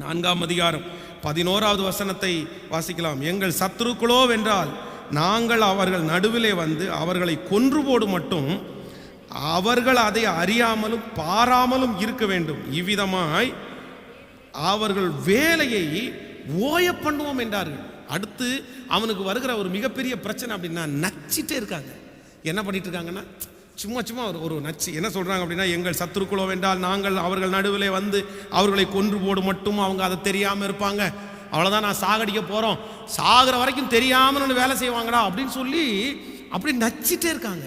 நான்காம் அதிகாரம் பதினோராவது வசனத்தை வாசிக்கலாம். எங்கள் சத்துருக்களோ வென்றால் நாங்கள் அவர்கள் நடுவிலே வந்து அவர்களை கொன்று போடு மட்டும் அவர்கள் அதை அறியாமலும் பாராமலும் இருக்க வேண்டும். இவ்விதமாய் அவர்கள் வேலையை ஓய பண்ணுவோம் என்றார்கள். அடுத்து அவனுக்கு வருகிற ஒரு மிகப்பெரிய பிரச்சனை அப்படின்னா நச்சிட்டே இருக்காங்க. என்ன பண்ணிட்டு இருக்காங்கன்னா சும்மா சும்மா ஒரு ஒரு நச்சு. என்ன சொல்கிறாங்க அப்படின்னா எங்கள் சத்துருக்குளோ வென்றால் நாங்கள் அவர்கள் நடுவிலே வந்து அவர்களை கொன்று போடு மட்டும் அவங்க அதை தெரியாமல் இருப்பாங்க. அவ்வளோதான் நான் சாகடிக்க போகிறோம் சாகிற வரைக்கும் தெரியாமல் ஒன்று வேலை செய்வாங்கடா அப்படின்னு சொல்லி அப்படி நச்சிட்டே இருக்காங்க.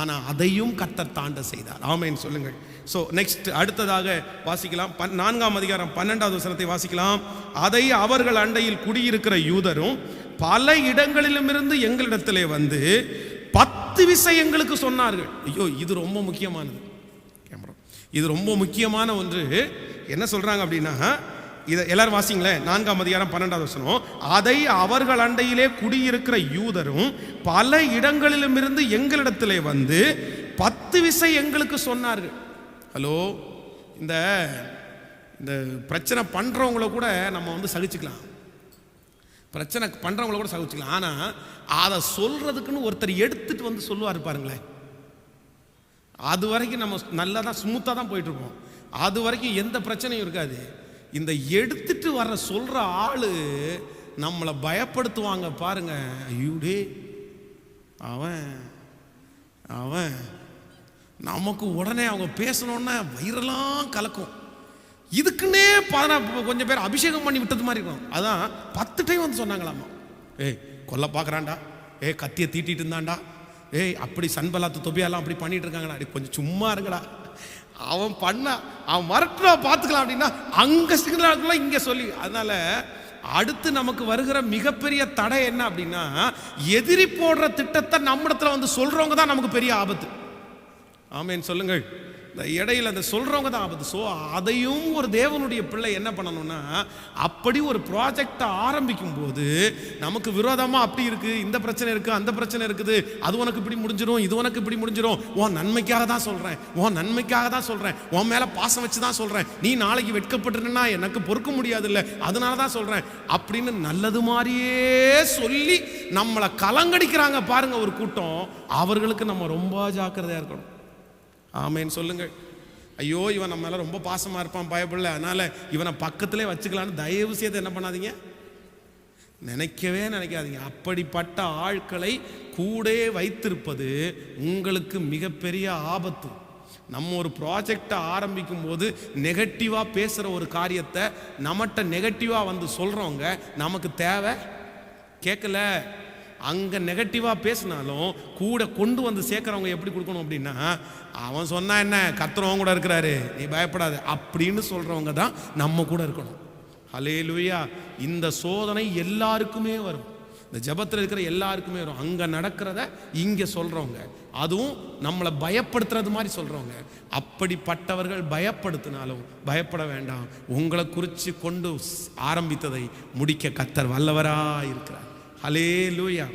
ஆனால் அதையும் கத்தர் தாண்ட செய்தார். ஆமைன்னு சொல்லுங்கள். ஸோ நெக்ஸ்ட் அடுத்ததாக வாசிக்கலாம். பன் நான்காம் அதிகாரம் பன்னெண்டாவது வசனத்தை வாசிக்கலாம். அதை அவர்கள் அண்டையில் குடியிருக்கிற யூதரும் பல இடங்களிலுமிருந்து எங்களிடத்திலே வந்து பத்து விஷயங்களுக்கு சொன்னார்கள். ஐயோ இது ரொம்ப முக்கியமானது. கேமரா. இது ரொம்ப முக்கியமான ஒன்று. என்ன சொல்கிறாங்க அப்படின்னா இதை எல்லாரும் வாசிங்களேன் நான்காம் அதிகாரம் பன்னெண்டாவது வசனம். அதை அவர்கள் அண்டையிலே குடியிருக்கிற யூதரும் பல இடங்களிலுமிருந்து எங்களிடத்திலே வந்து பத்து விசை எங்களுக்கு சொன்னார்கள். ஹலோ இந்த இந்த பிரச்சனை பண்ணுறவங்கள கூட நம்ம வந்து சகிச்சுக்கலாம். பிரச்சனை பண்ணுறவங்கள கூட சகிச்சுக்கலாம். ஆனால் அதை சொல்கிறதுக்குன்னு ஒருத்தர் எடுத்துட்டு வந்து சொல்லுவார் பாருங்களேன். அது வரைக்கும் நம்ம நல்லா தான் ஸ்மூத்தாக தான் போயிட்டுருப்போம். அது வரைக்கும் எந்த பிரச்சனையும் இருக்காது. இந்த எடுத்துட்டு வர்ற சொல்கிற ஆள் நம்மளை பயப்படுத்துவாங்க பாருங்க. ஐயோடே அவன் அவன் நமக்கு உடனே அவங்க பேசணுன்னா வயிறெல்லாம் கலக்கும். இதுக்குன்னே பதினா கொஞ்சம் பேர் அபிஷேகம் பண்ணி விட்டது மாதிரி இருக்கும். அதான் பத்து டைம் வந்து சொன்னாங்களாமா. ஏய் கொல்ல பார்க்குறான்டா ஏய் கத்தியை தீட்டிட்டு இருந்தான்டா. ஏய் அப்படி சன்பலாத்து தொபியாலாம் அப்படி பண்ணிட்டு இருக்காங்கடா. கொஞ்சம் சும்மா இருங்கடா. அவன் பண்ண அவன் மறட்டுறா பார்த்துக்கலாம் அப்படின்னா அங்கே சிக்னல் இங்கே சொல்லி. அதனால அடுத்து நமக்கு வருகிற மிகப்பெரிய தடை என்ன அப்படின்னா எதிரி போடுற திட்டத்தை நம்மிடத்துல வந்து சொல்கிறவங்க தான் நமக்கு பெரிய ஆபத்து. ஆமேன் சொல்லுங்கள். இடையில அந்த சொல்கிறவங்க தான் ஆபத்து. ஸோ அதையும் ஒரு தேவனுடைய பிள்ளை என்ன பண்ணணும்னா அப்படி ஒரு ப்ராஜெக்டை ஆரம்பிக்கும் போது நமக்கு விரோதமாக அப்படி இருக்குது இந்த பிரச்சனை இருக்குது அந்த பிரச்சனை இருக்குது அது உனக்கு இப்படி முடிஞ்சிடும் இது உனக்கு இப்படி முடிஞ்சிடும் உன் நன்மைக்காக தான் சொல்கிறேன் உன் நன்மைக்காக தான் சொல்கிறேன் உன் மேலே பாசம் வச்சு தான் சொல்கிறேன் நீ நாளைக்கு வெட்கப்பட்டுனா எனக்கு பொறுக்க முடியாது இல்லை அதனால தான் சொல்கிறேன் அப்படின்னு நல்லது மாதிரியே சொல்லி நம்மளை கலங்கடிக்கிறாங்க பாருங்கள் ஒரு கூட்டம் அவர்களுக்கு நம்ம ரொம்ப ஜாக்கிரதையாக இருக்கணும். ஆமேன்னு சொல்லுங்கள். ஐயோ இவன் நம்ம எல்லாம் ரொம்ப பாசமாக இருப்பான் பயப்படல. அதனால இவனை பக்கத்திலே வச்சுக்கலான்னு தயவு செய்து என்ன பண்ணாதீங்க. நினைக்கவே நினைக்காதீங்க. அப்படிப்பட்ட ஆட்களை கூட வைத்திருப்பது உங்களுக்கு மிகப்பெரிய ஆபத்து. நம்ம ஒரு ப்ராஜெக்டை ஆரம்பிக்கும் போது நெகட்டிவாக பேசுகிற ஒரு காரியத்தை நம்மகிட்ட நெகட்டிவாக வந்து சொல்கிறவங்க நமக்கு தேவை. கேட்கல. அங்கே நெகட்டிவாக பேசினாலும் கூட கொண்டு வந்து சேர்க்குறவங்க எப்படி கொடுக்கணும் அப்படின்னா அவன் சொன்னா என்ன கத்துறவங்க கூட இருக்கிறாரு நீ பயப்படாத அப்படின்னு சொல்கிறவங்க தான் நம்ம கூட இருக்கணும். ஹலே இந்த சோதனை எல்லாருக்குமே வரும். இந்த ஜெபத்தில் இருக்கிற எல்லாருக்குமே வரும். அங்கே நடக்கிறத இங்கே சொல்கிறவங்க அதுவும் நம்மளை பயப்படுத்துறது மாதிரி சொல்கிறவங்க அப்படிப்பட்டவர்கள் பயப்படுத்தினாலும் பயப்பட வேண்டாம். உங்களை குறித்து கொண்டு ஆரம்பித்ததை முடிக்க கத்தர் வல்லவராக இருக்கிறார். ஹலே லூயா